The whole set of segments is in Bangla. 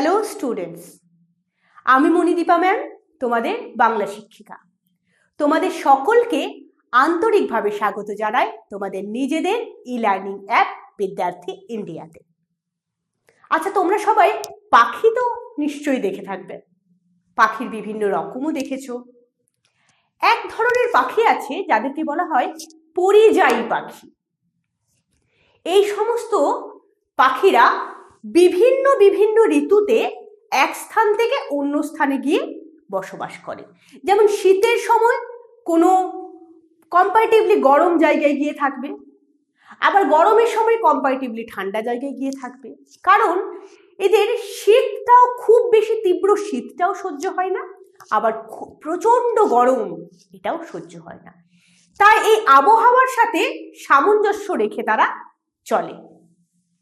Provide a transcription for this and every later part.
হ্যালো স্টুডেন্টস আমি মণিদীপা ম্যাম তোমাদের বাংলা শিক্ষিকা। তোমাদের সকলকে আন্তরিকভাবে স্বাগত জানাই তোমাদের নিজেদের ই লার্নিং অ্যাপ বিদ্যার্থী ইন্ডিয়াতে আচ্ছা তোমরা সবাই পাখি তো নিশ্চয়ই দেখে থাকবে। পাখির বিভিন্ন রকমও দেখেছ। এক ধরনের পাখি আছে যাদেরকে বলা হয় পরিযায়ী পাখি। এই সমস্ত পাখিরা বিভিন্ন বিভিন্ন ঋতুতে এক স্থান থেকে অন্য স্থানে গিয়ে বসবাস করে। যেমন শীতের সময় কোনো কম্পারেটিভলি গরম জায়গায় গিয়ে থাকবে, আবার গরমের সময় কম্পারেটিভলি ঠান্ডা জায়গায় গিয়ে থাকবে। কারণ এদের শীতটাও খুব বেশি তীব্র, শীতটাও সহ্য হয় না, আবার প্রচণ্ড গরম এটাও সহ্য হয় না। তাই এই আবহাওয়ার সাথে সামঞ্জস্য রেখে তারা চলে।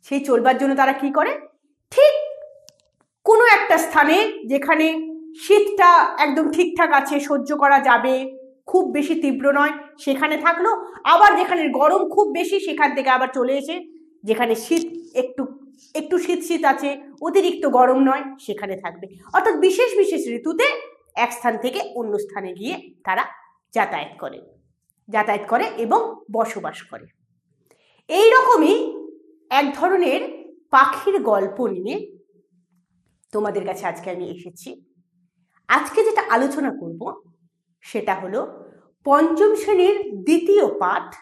সেই চলবার জন্য তারা কি করে? ঠিক কোনো একটা স্থানে যেখানে শীতটা একদম ঠিকঠাক আছে, সহ্য করা যাবে, খুব বেশি তীব্র নয়, সেখানে থাকল। আবার যেখানে গরম খুব বেশি, সেখান থেকে আবার চলে এসে যেখানে শীত একটু একটু শীত শীত আছে, অতিরিক্ত গরম নয়, সেখানে থাকবে। অর্থাৎ বিশেষ বিশেষ ঋতুতে এক স্থান থেকে অন্য স্থানে গিয়ে তারা যাতায়াত করে। যাতায়াত করে এবং বসবাস করে। এই রকমই এক ধরনের পাখির গল্প নিয়ে তোমাদের কাছে আজকে আমি এসেছি। আজকে যেটা আলোচনা করব, সেটা হলো পঞ্চম শ্রেণির দ্বিতীয় পাঠ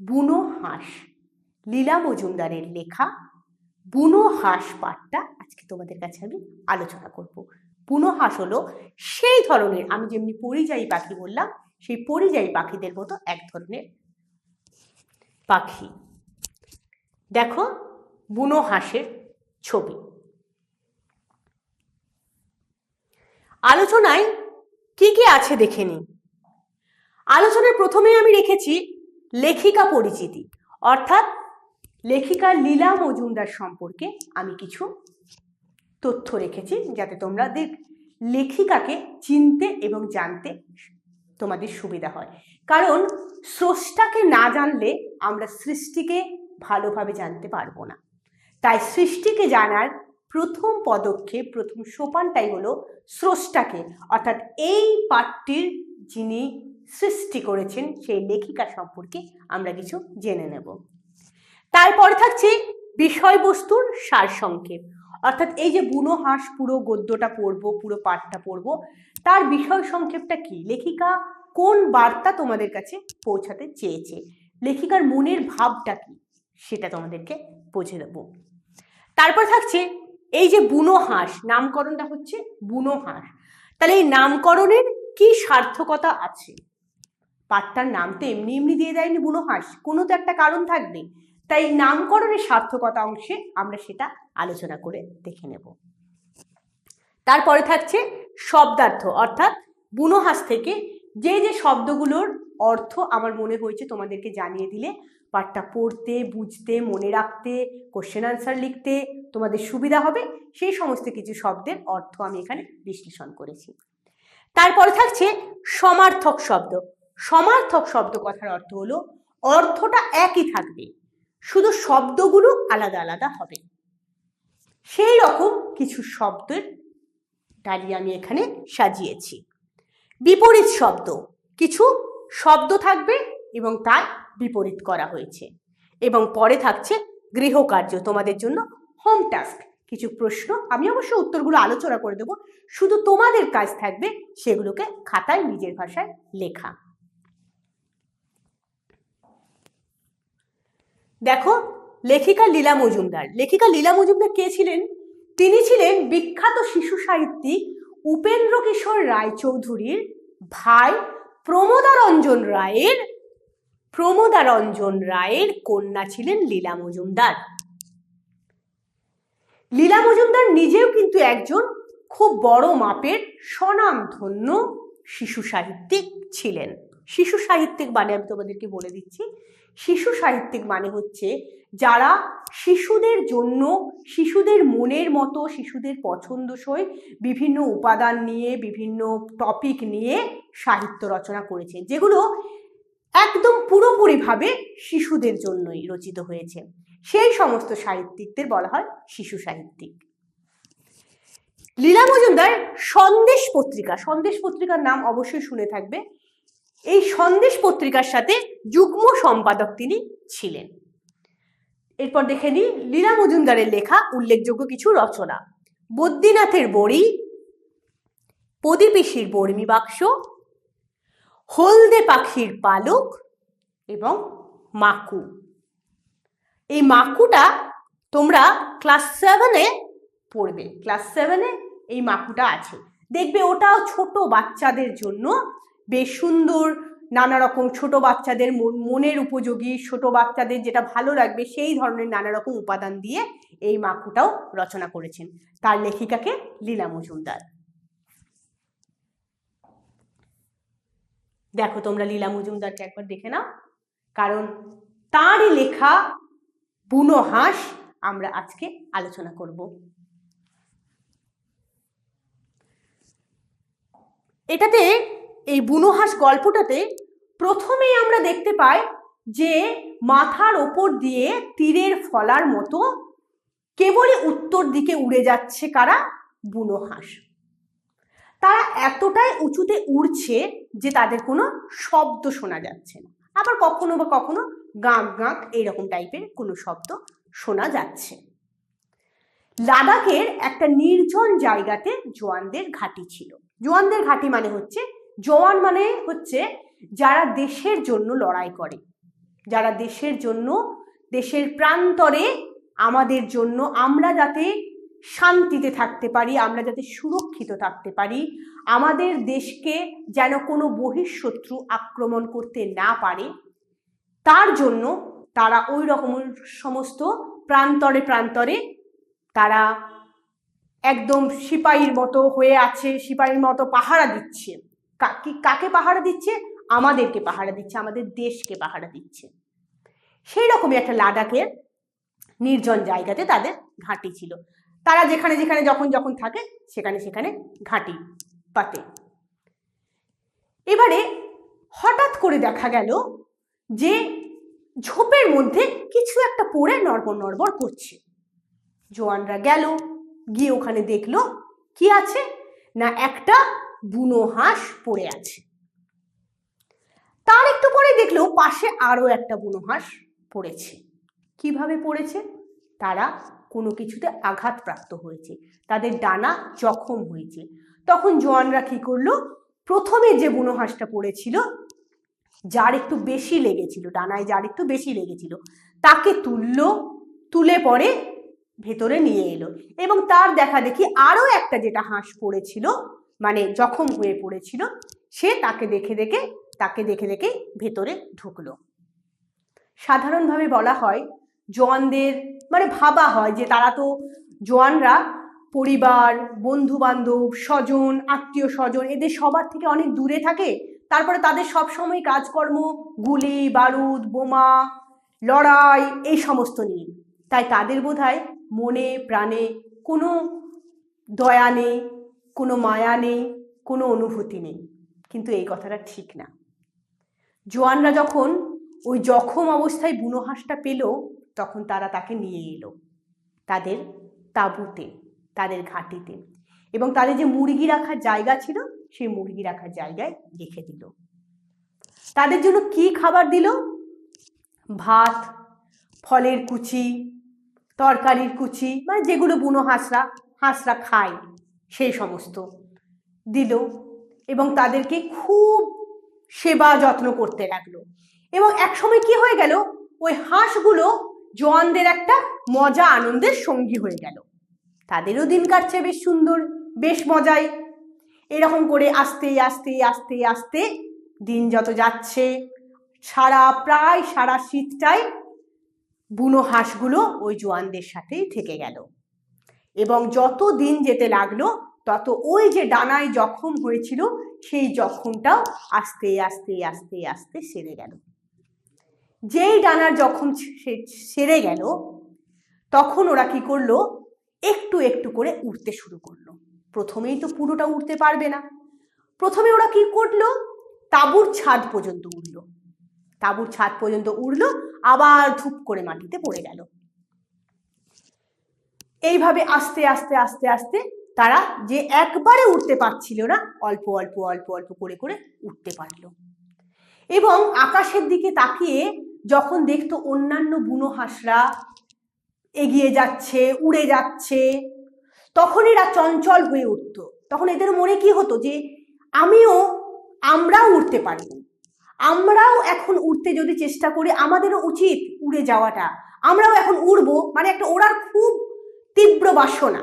বুনো হাঁস। লীলা মজুমদারের লেখা বুনো হাঁস পাঠটা আজকে তোমাদের কাছে আমি আলোচনা করব। বুনো হাঁস হলো সেই ধরনের, আমি যেমনি পরিযায়ী পাখি বললাম, সেই পরিযায়ী পাখিদের মতো এক ধরনের পাখি। দেখো বুনো হাঁসের ছবি। আলোচনায় কি কি আছে দেখে নিই। আলোচনার প্রথমে আমি রেখেছি লেখিকা পরিচিতি, অর্থাৎ লেখিকা লীলা মজুমদার সম্পর্কে আমি কিছু তথ্য রেখেছি যাতে তোমাদের লেখিকাকে চিনতে এবং জানতে তোমাদের সুবিধা হয়। কারণ স্রষ্টাকে না জানলে আমরা সৃষ্টিকে ভালোভাবে জানতে পারব না। তাই সৃষ্টিকে জানার প্রথম পদক্ষেপ, প্রথম সোপানটাই হলো স্রষ্টাকে, অর্থাৎ এই পাঠটির যিনি সৃষ্টি করেছেন, সেই লেখিকা সম্পর্কে আমরা কিছু জেনে নেব। তারপরে থাকছে বিষয়বস্তুর সারসংক্ষেপ। অর্থাৎ এই যে বুনো হাঁস, পুরো গদ্যটা পড়ব, পুরো পাঠটা পড়ব, তার বিষয় সংক্ষেপটা কি? লেখিকা কোন বার্তা তোমাদের কাছে পৌঁছাতে চেয়েছে? লেখিকার মনের ভাবটা কি? সেটা তোমাদেরকে বুঝে দেবো। তারপর থাকছে এই যে বুনো হাঁস, নামকরণটা হচ্ছে বুনো হাঁস। তাহলে এই নামকরণের কি সার্থকতা আছে? পাঠটার নাম তো এমনি এমনি দিয়ে দেয়নি বুনো হাঁস, কোনো তো একটা কারণ থাকবে। তাই নামকরণের সার্থকতা অংশে আমরা সেটা আলোচনা করে দেখে নেব। তারপরে থাকছে শব্দার্থ, অর্থাৎ বুনো হাঁস থেকে যে যে শব্দগুলোর অর্থ আমার মনে হয়েছে তোমাদেরকে জানিয়ে দিলে পাঠটা পড়তে, বুঝতে, মনে রাখতে কোশ্চেন আনসার লিখতে তোমাদের সুবিধা হবে। সেই সমস্ত কিছু শব্দের অর্থ আমি এখানে বিশ্লেষণ করেছি। তারপরে থাকছে সমার্থক শব্দ। সমার্থক শব্দ কথার অর্থ হলো, অর্থটা একই থাকবে, শুধু শব্দগুলো আলাদা আলাদা হবে। সেই রকম কিছু শব্দের ডালি আমি এখানে সাজিয়েছি। বিপরীত শব্দ, কিছু শব্দ থাকবে এবং তার বিপরীত করা হয়েছে। এবং পরে থাকছে গৃহকার্য, তোমাদের জন্য হোম টাস্ক কিছু প্রশ্ন, আমি অবশ্য উত্তরগুলো আলোচনা করে দেবো। শুধু তোমাদের কাজ থাকবে সেগুলোকে খাতায় নিজের ভাষায় লেখা। দেখো, লেখিকা লীলা মজুমদার। লেখিকা লীলা মজুমদার কে ছিলেন? তিনি ছিলেন বিখ্যাত শিশু সাহিত্যিক উপেন্দ্র কিশোর রায়চৌধুরীর ভাই প্রমোদারঞ্জন রায়ের প্রমোদারঞ্জন রায়ের কন্যা ছিলেন লীলা মজুমদার। লীলা মজুমদার নিজেও কিন্তু একজন খুব বড় মাপের স্বনামধন্য শিশু সাহিত্যিক ছিলেন। শিশু সাহিত্যিক মানে আমি তোমাদেরকে বলে দিচ্ছি, শিশু সাহিত্যিক মানে হচ্ছে যারা শিশুদের জন্য, শিশুদের মনের মতো, শিশুদের পছন্দসই বিভিন্ন উপাদান নিয়ে, বিভিন্ন টপিক নিয়ে সাহিত্য রচনা করেছে। যেগুলো একদম পুরোপুরিভাবে শিশুদের জন্যই রচিত হয়েছে। সেই সমস্ত সাহিত্যিকদের বলা হয় শিশু সাহিত্যিক। লীলা মজুমদার সন্দেশ পত্রিকা, সন্দেশ পত্রিকার নাম অবশ্যই শুনে থাকবে। এই সন্দেশ পত্রিকার সাথে যুগ্ম সম্পাদক তিনি ছিলেন। এরপর দেখে নিই লীলা মজুমদারের লেখা উল্লেখযোগ্য কিছু রচনা। বদ্রীনাথের বড়ি প্রদীপিসির বর্মী বাক্স হলদে পাখির পালক এবং মাকু। এই মাকুটা তোমরা ক্লাস সেভেনে পড়বে। ক্লাস সেভেনে এই মাকুটা আছে। দেখবে ওটাও ছোট বাচ্চাদের জন্য বেশ সুন্দর নানা রকম ছোট বাচ্চাদের মন- মনের উপযোগী ছোট বাচ্চাদের যেটা ভালো লাগবে সেই ধরনের নানা রকম উপাদান দিয়ে এই মাকুটাও রচনা করেছেন। তার লেখিকাকে লীলা মজুমদার। দেখো তোমরা লীলা মজুমদারকে একবার দেখে নাও। কারণ তারই লেখা বুনো হাঁস আমরা আজকে আলোচনা করব। এটাতে এই বুনো হাঁস গল্পটাতে প্রথমেই আমরা দেখতে পাই যে মাথার ওপর দিয়ে তীরের ফলার মতো কেবলই উত্তর দিকে উড়ে যাচ্ছে কারা? বুনো হাঁস। তারা এতটাই উঁচুতে উড়ছে যে তাদের কোনো শব্দ শোনা যাচ্ছে না। আবার কখনো বা কখনো গাঁক গাঁক এইরকম টাইপের কোনো শব্দ শোনা যাচ্ছে। লাদাখের একটা নির্জন জায়গাতে জোয়ানদের ঘাঁটি ছিল। জোয়ানদের ঘাঁটি মানে হচ্ছে জওয়ান মানে হচ্ছে যারা দেশের জন্য লড়াই করে। যারা দেশের জন্য, দেশের প্রান্তরে আমাদের জন্য, আমরা যাতে শান্তিতে থাকতে পারি, আমরা যাতে সুরক্ষিত থাকতে পারি, আমাদের দেশকে যেন কোনো বহিঃশত্রু আক্রমণ করতে না পারে, তার জন্য তারা ওই রকম সমস্ত প্রান্তরে প্রান্তরে তারা একদম সিপাহীর মতো হয়ে আছে, সিপাহীর মতো পাহারা দিচ্ছে। কাকে পাহারা দিচ্ছে? আমাদেরকে পাহারা দিচ্ছে, আমাদের দেশকে পাহারা দিচ্ছে। সেই রকমই একটা লাদাখের নির্জন জায়গাতে তাদের ঘাঁটি ছিল। তারা যেখানে যেখানে যখন যখন থাকে, সেখানে সেখানে ঘাঁটি পাতে। এবারে হঠাৎ করে দেখা গেল যে ঝোপের মধ্যে কিছু একটা পড়ে নড়বড় নড়বড় করছে। জোয়ানরা গেল, গিয়ে ওখানে দেখল কি আছে, না একটা বুনো হাঁস পড়ে আছে। তার একটু পরে দেখল পাশে আরও একটা বুনো হাঁস পড়েছে। কীভাবে পড়েছে? তারা কোনো কিছুতে আঘাতপ্রাপ্ত হয়েছে। তাদের ডানা জখম হয়েছে। তখন জোয়ানরা কি করল? প্রথমে যে বুনো হাঁসটা পড়েছিল, যার একটু বেশি লেগেছিল, ডানায় যার একটু বেশি লেগেছিল, তাকে তুললো, তুলে পরে ভেতরে নিয়ে এলো। এবং তার দেখা দেখি আরও একটা যেটা হাঁস পড়েছিল মানে জখম হয়ে পড়েছিল, সে তাকে দেখে দেখে, তাকে দেখে দেখে ভেতরে ঢুকলো। সাধারণভাবে বলা হয়, জোয়ানদের মানে ভাবা হয় যে তারা তো জোয়ানরা পরিবার বন্ধু বান্ধব স্বজন, আত্মীয় স্বজন, এদের সবার থেকে অনেক দূরে থাকে। তারপরে তাদের সব সময় কাজকর্ম, গুলি, বারুদ, বোমা, লড়াই, এই সমস্ত নিয়ে। তাই তাদের বোধহয় মনে, প্রাণে কোনো দয়া নেই, কোনো মায়া নেই, কোনো অনুভূতি নেই। কিন্তু এই কথাটা ঠিক না। জোয়ানরা যখন ওই জখম অবস্থায় বুনো হাঁসটা পেল তখন তারা তাকে নিয়ে এলো। তাদের তাঁবুতে, তাদের ঘাঁটিতে এবং তাদের যে মুরগি রাখার জায়গা ছিল, সেই মুরগি রাখার জায়গায় রেখে দিল। তাদের জন্য কি খাবার দিল? ভাত, ফলের কুচি, তরকারির কুচি মানে যেগুলো বুনো হাঁসরা হাঁসরা খায়, সেই সমস্ত দিল এবং তাদেরকে খুব সেবা যত্ন করতে লাগল। এবং একসময় কি হয়ে গেল? ওই হাঁসগুলো জোয়ানদের একটা মজা আনন্দের সঙ্গী হয়ে গেল। তাদেরও দিন কাটছে বেশ সুন্দর, বেশ মজায় এরকম করে আস্তে আস্তে আস্তে আস্তে দিন যত যাচ্ছে, সারা, প্রায় সারা শীতটাই বুনো হাঁসগুলো ওই জোয়ানদের সাথেই থেকে গেল। এবং যত দিন যেতে লাগল, তত ওই যে ডানায় জখম হয়েছিল, সেই জখমটাও আস্তে আস্তে আস্তে আস্তে সেরে গেল। যেই ডানার জখম সেরে গেল, তখন ওরা কি করল? একটু একটু করে উঠতে শুরু করল। প্রথমেই তো পুরোটা উঠতে পারবে না। প্রথমে ওরা কি করল? তাঁবুর ছাদ পর্যন্ত উঠল তাঁবুর ছাদ পর্যন্ত উঠল আবার ধূপ করে মাটিতে পড়ে গেল। এইভাবে আস্তে আস্তে আস্তে আস্তে তারা যে একবারে উঠতে পারছিল না, অল্প অল্প অল্প অল্প করে করে উঠতে পারল। এবং আকাশের দিকে তাকিয়ে যখন দেখতো অন্যান্য বুনো হাঁসরা এগিয়ে যাচ্ছে, উড়ে যাচ্ছে তখন এরা চঞ্চল হয়ে উঠতো। তখন এদের মনে কি হতো যে, আমিও আমরাও উঠতে পারি। আমরাও এখন উঠতে যদি চেষ্টা করি, আমাদেরও উচিত উড়ে যাওয়াটা। আমরাও এখন উড়বো মানে একটা ওড়ার খুব তীব্র বাসনা।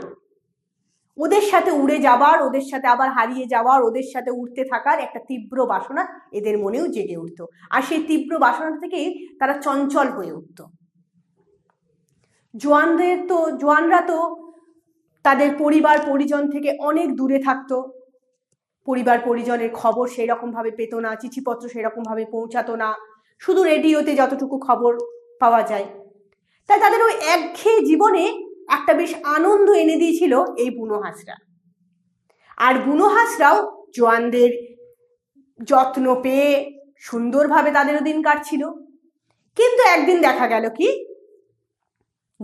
ওদের সাথে উড়ে যাবার ওদের সাথে আবার হারিয়ে যাওয়ার, ওদের সাথে উঠতে থাকার একটা তীব্র বাসনা এদের মনেও জেগে উঠতো। আর সেই তীব্র বাসনা থেকেই তারা চঞ্চল হয়ে উঠত। জোয়ানদের তো, জোয়ানরা তো তাদের পরিবার, পরিজন থেকে অনেক দূরে থাকতো। পরিবার, পরিজনের খবর সেই রকমভাবে পেত না, চিঠিপত্র সেরকমভাবে পৌঁছাতো না। শুধু রেডিওতে যতটুকু খবর পাওয়া যায়। তাই তাদের ওই একঘেয়ে জীবনে একটা বেশ আনন্দ এনে দিয়েছিল এই বুনো হাঁসরা। আর বুনো হাঁসরাও জোয়ানদের যত্ন পেয়ে সুন্দরভাবে তাদেরও দিন কাটছিল। কিন্তু একদিন দেখা গেল কি?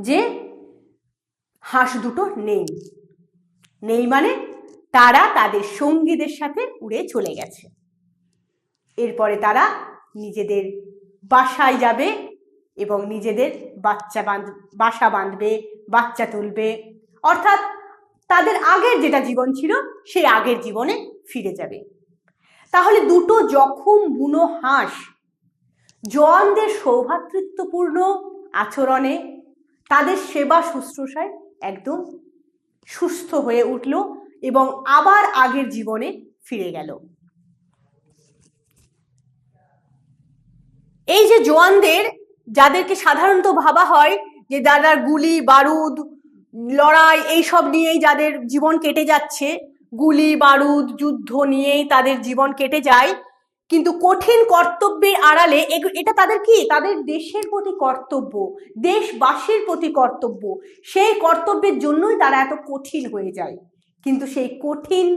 যে হাঁস দুটো নেই। নেই মানে তারা তাদের সঙ্গীদের সাথে উড়ে চলে গেছে। এরপরে তারা নিজেদের বাসায় যাবে এবং নিজেদের বাচ্চা বাঁধ, বাসা বাঁধবে বাচ্চা তুলবে। অর্থাৎ তাদের আগের যেটা জীবন ছিল, সেই আগের জীবনে ফিরে যাবে। তাহলে দুটো জখম, বুনো হাঁস, জওয়ানদের সৌভাতৃত্বপূর্ণ আচরণে তাদের সেবা শুশ্রূষায় একদম সুস্থ হয়ে উঠল এবং আবার আগের জীবনে ফিরে গেল। এই যে জোয়ানদের যাদেরকে সাধারণত ভাবা হয় যে দাদার গুলি, বারুদ, লড়াই, এইসব নিয়েই যাদের জীবন কেটে যাচ্ছে, গুলি, বারুদ, যুদ্ধ নিয়েই তাদের জীবন কেটে যায়। কিন্তু কঠিন কর্তব্যের আড়ালে এটা তাদের কি? তাদের দেশের প্রতি কর্তব্য, দেশবাসীর প্রতি কর্তব্য। সেই কর্তব্যের জন্যই তারা এত কঠিন হয়ে যায়। কিন্তু সেই কঠিন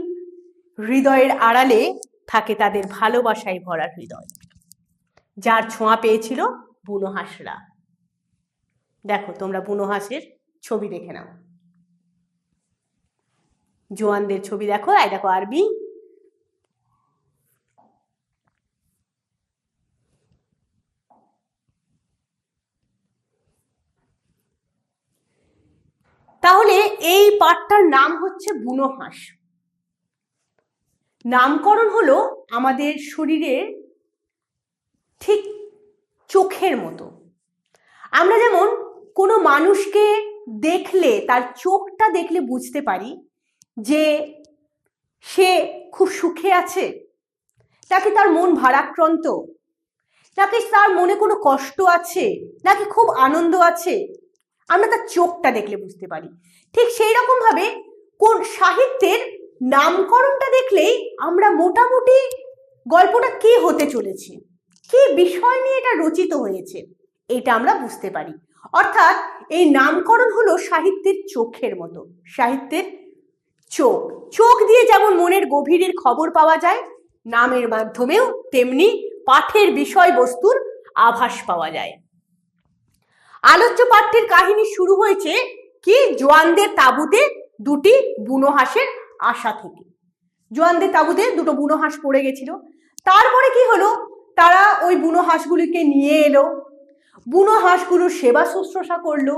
হৃদয়ের আড়ালে থাকে তাদের ভালোবাসায় ভরা হৃদয়। যার ছোঁয়া পেয়েছিল বুনো হাঁসরা। দেখো, তোমরা বুনো হাঁসের ছবি দেখে নাও। জোয়ানদের ছবি দেখো, এই দেখো আরবি। তাহলে এই পাঠটার নাম হচ্ছে বুনো হাঁস। নামকরণ হলো আমাদের শরীরের ঠিক চোখের মতো। আমরা যেমন কোনো মানুষকে দেখলে, তার চোখটা দেখলে বুঝতে পারি যে সে খুব সুখে আছে। নাকি তার মন ভারাক্রান্ত? নাকি তার মনে কোনো কষ্ট আছে? নাকি খুব আনন্দ আছে? আমরা তার চোখটা দেখলে বুঝতে পারি। ঠিক সেই রকম ভাবে কোন সাহিত্যের নামকরণটা দেখলেই আমরা মোটামুটি গল্পটা কি হতে চলেছে? কি বিষয় নিয়ে এটা রচিত হয়েছে? এটা আমরা বুঝতে পারি। অর্থাৎ এই নামকরণ হলো সাহিত্যের চোখের মতো। সাহিত্যের চোখ। চোখ দিয়ে যেমন মনের গভীরের খবর পাওয়া যায়, নামের মাধ্যমেও তেমনি পাঠের বিষয়বস্তুর আভাস পাওয়া যায়। আলোচ্য পাঠ্যের কাহিনী শুরু হয়েছে কি? জোয়ানদের তাঁবুতে দুটি বুনো হাঁসের আশা থেকে। জোয়ানদের তাঁবুতে দুটো বুনো হাঁস পড়ে গেছিল। তারপরে কি হলো? তারা ওই বুনো হাঁসগুলিকে নিয়ে এলো। বুনো হাঁসগুলোর সেবা শুশ্রূষা করল।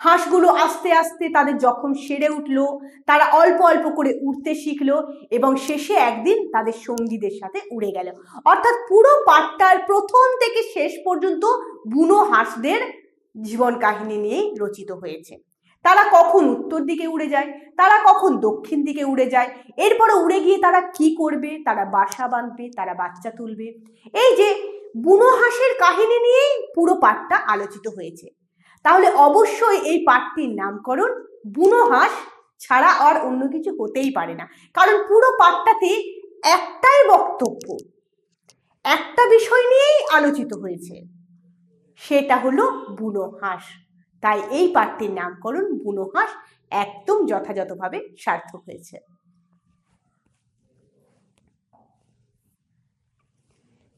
হাঁসগুলো আস্তে আস্তে তাদের জখম সেরে উঠল, তারা অল্প অল্প করে উঠতে শিখলো এবং শেষে একদিন তাদের সঙ্গীদের সাথে উড়ে গেল। অর্থাৎ পুরো পাঠটার প্রথম থেকে শেষ পর্যন্ত বুনো হাঁসদের জীবন কাহিনী নিয়েই রচিত হয়েছে। তারা কখন উত্তর দিকে উড়ে যায়, তারা কখন দক্ষিণ দিকে উড়ে যায়, এরপরে উড়ে গিয়ে তারা কি করবে? তারা বাসা বাঁধবে, তারা বাচ্চা তুলবে। এই যে বুনো হাঁসের কাহিনী নিয়েই পুরো পাঠটা আলোচিত হয়েছে। তাহলে অবশ্যই এই পাঠটির নামকরণ বুনো হাঁস ছাড়া আর অন্য কিছু হতেই পারে না। কারণ পুরো পাঠটাতে একটাই বক্তব্য, একটা বিষয় নিয়েই আলোচিত হয়েছে, সেটা হলো বুনো হাঁস। তাই এই পাঠটির নামকরণ বুনো হাঁস একদম যথাযথভাবে সার্থক হয়েছে।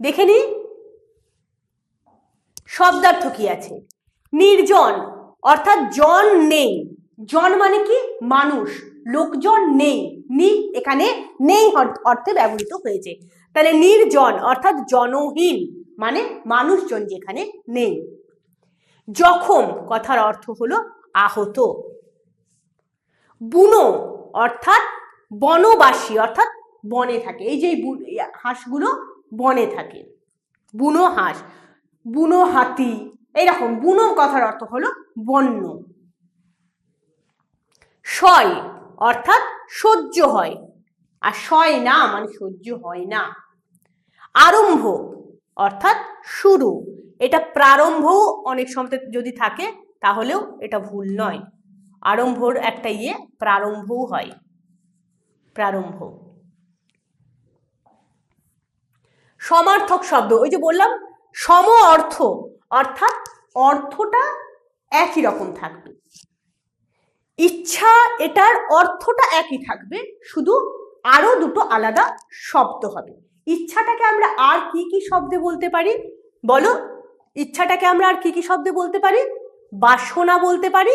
দেখে নি শব্দার্থ কি আছে। নির্জন, অর্থাৎ জন নেই। জন মানে কি? মানুষ। লোকজন নেই। নি এখানে নেই অর্থে ব্যবহৃত হয়েছে। তাহলে নির্জন, অর্থাৎ জনহীন মানে মানুষজন যেখানে নেই। জখম, কথার অর্থ হলো আহত। বুনো, অর্থাৎ বনবাসী, অর্থাৎ বনে থাকে। এই যে হাঁসগুলো বনে থাকে। বুনো হাঁস। বুনো হাতি। এইরকম বুনো কথার অর্থ হলো বন্য। সয় অর্থাৎ সহ্য হয়। আর সয় না মানে সহ্য হয় না। আরম্ভ অর্থাৎ শুরু। এটা প্রারম্ভও অনেক সময় যদি থাকে, তাহলেও এটা ভুল নয়। আরম্ভর একটা ইয়ে প্রারম্ভও হয়। প্রারম্ভ। সমার্থক শব্দ, ওই যে বললাম সম অর্থ, অর্থাৎ অর্থটা একই রকম থাকবে। ইচ্ছা এটার অর্থটা একই থাকবে, শুধু আরও দুটো আলাদা শব্দ হবে। ইচ্ছাটাকে আমরা আর কি কি শব্দে বলতে পারি? বলো, ইচ্ছাটাকে আমরা আর কি কি শব্দে বলতে পারি? বাসনা বলতে পারি,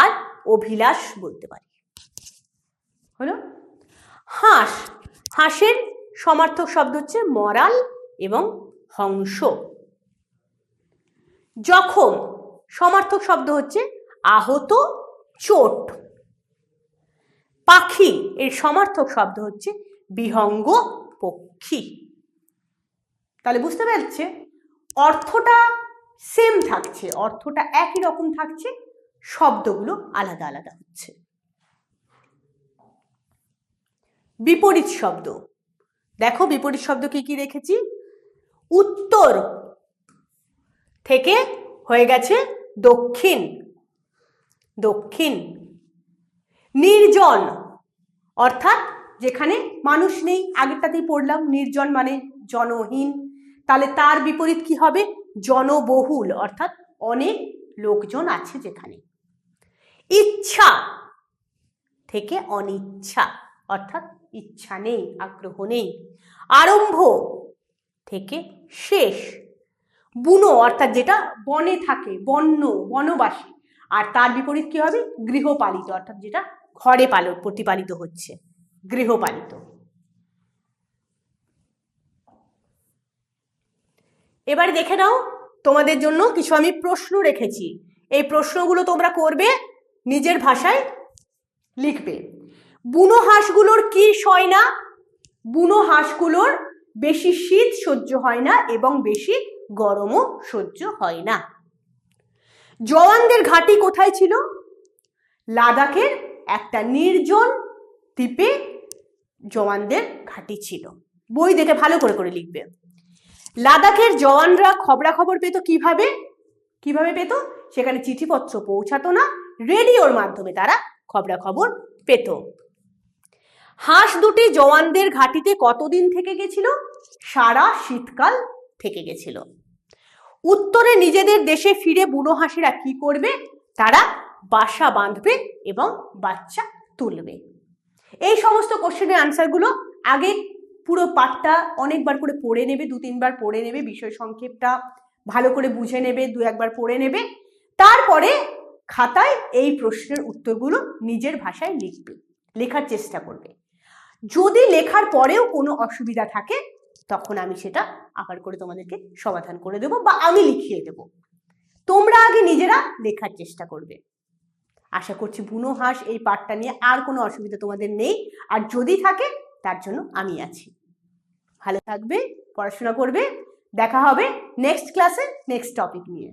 আর অভিলাষ বলতে পারি। হলো? হাঁস, হাঁসের সমার্থক শব্দ হচ্ছে মরাল এবং হংস। জখম সমার্থক শব্দ হচ্ছে আহত চোট। পাখি এর সমার্থক শব্দ হচ্ছে বিহঙ্গ পক্ষী। তাহলে বুঝতে পারছে? অর্থটা সেম থাকছে, অর্থটা একই রকম থাকছে, শব্দগুলো আলাদা আলাদা হচ্ছে। বিপরীত শব্দ। দেখো বিপরীত শব্দ কি কি রেখেছি? উত্তর থেকে হয়ে গেছে দক্ষিণ। দক্ষিণ। নির্জন। অর্থাৎ যেখানে মানুষ নেই, আগেরটাতেই পড়লাম। নির্জন মানে জনহীন। তাহলে তার বিপরীত কি হবে? জনবহুল। অর্থাৎ অনেক লোকজন আছে যেখানে। ইচ্ছা থেকে অনিচ্ছা। অর্থাৎ ইচ্ছা নেই, আগ্রহ নেই। আরম্ভ থেকে শেষ। বুনো, অর্থাৎ যেটা বনে থাকে, বন্য, বনবাসী। আর তার বিপরীত কি হবে? গৃহপালিত, অর্থাৎ যেটা ঘরে পালন প্রতিপালিত হচ্ছে, গৃহপালিত। এবার দেখে নাও, তোমাদের জন্য কিছু আমি প্রশ্ন রেখেছি। এই প্রশ্নগুলো তোমরা করবে, নিজের ভাষায় লিখবে। বুনো হাঁসগুলোর কি সয় না? বুনো হাঁসগুলোর বেশি শীত সহ্য হয় না এবং বেশি গরমও সহ্য হয় না। জওয়ানদের ঘাঁটি কোথায় ছিল? লাদাখের একটা নির্জন দ্বীপে জওয়ানদের ঘাঁটি ছিল। বই দেখে ভালো করে করে লিখবে। লাদাখের জওয়ানরা খবরাখবর পেত কীভাবে? কীভাবে পেত? সেখানে চিঠিপত্র পৌঁছাতো না, রেডিওর মাধ্যমে তারা খবরাখবর পেত। হাঁস দুটি জওয়ানদের ঘাঁটিতে কতদিন থেকে গেছিল? সারা শীতকাল থেকে গেছিল। উত্তরে নিজেদের দেশে ফিরে বুনো হাঁসেরা কি করবে? তারা বাসা বাঁধবে এবং বাচ্চা তুলবে। এই সমস্ত কোশ্চেনের আনসারগুলো আগে পুরো পাঠটা অনেকবার করে পড়ে নেবে, দু তিনবার পড়ে নেবে, বিষয় সংক্ষেপটা ভালো করে বুঝে নেবে, দু একবার পড়ে নেবে। তারপরে খাতায় এই প্রশ্নের উত্তরগুলো নিজের ভাষায় লিখবে, লেখার চেষ্টা করবে। যদি লেখার পরেও কোনো অসুবিধা থাকে তখন আমি সেটা আবার করে তোমাদেরকে সমাধান করে দেব বা আমি লিখিয়ে দেব। তোমরা আগে নিজেরা লেখার চেষ্টা করবে। আশা করছি বুনো হাঁস এই পাঠটা নিয়ে আর কোনো অসুবিধা তোমাদের নেই। আর যদি থাকে, তার জন্য আমি আছি। ভালো থাকবে, পড়াশোনা করবে। দেখা হবে নেক্সট ক্লাসে নেক্সট টপিক নিয়ে।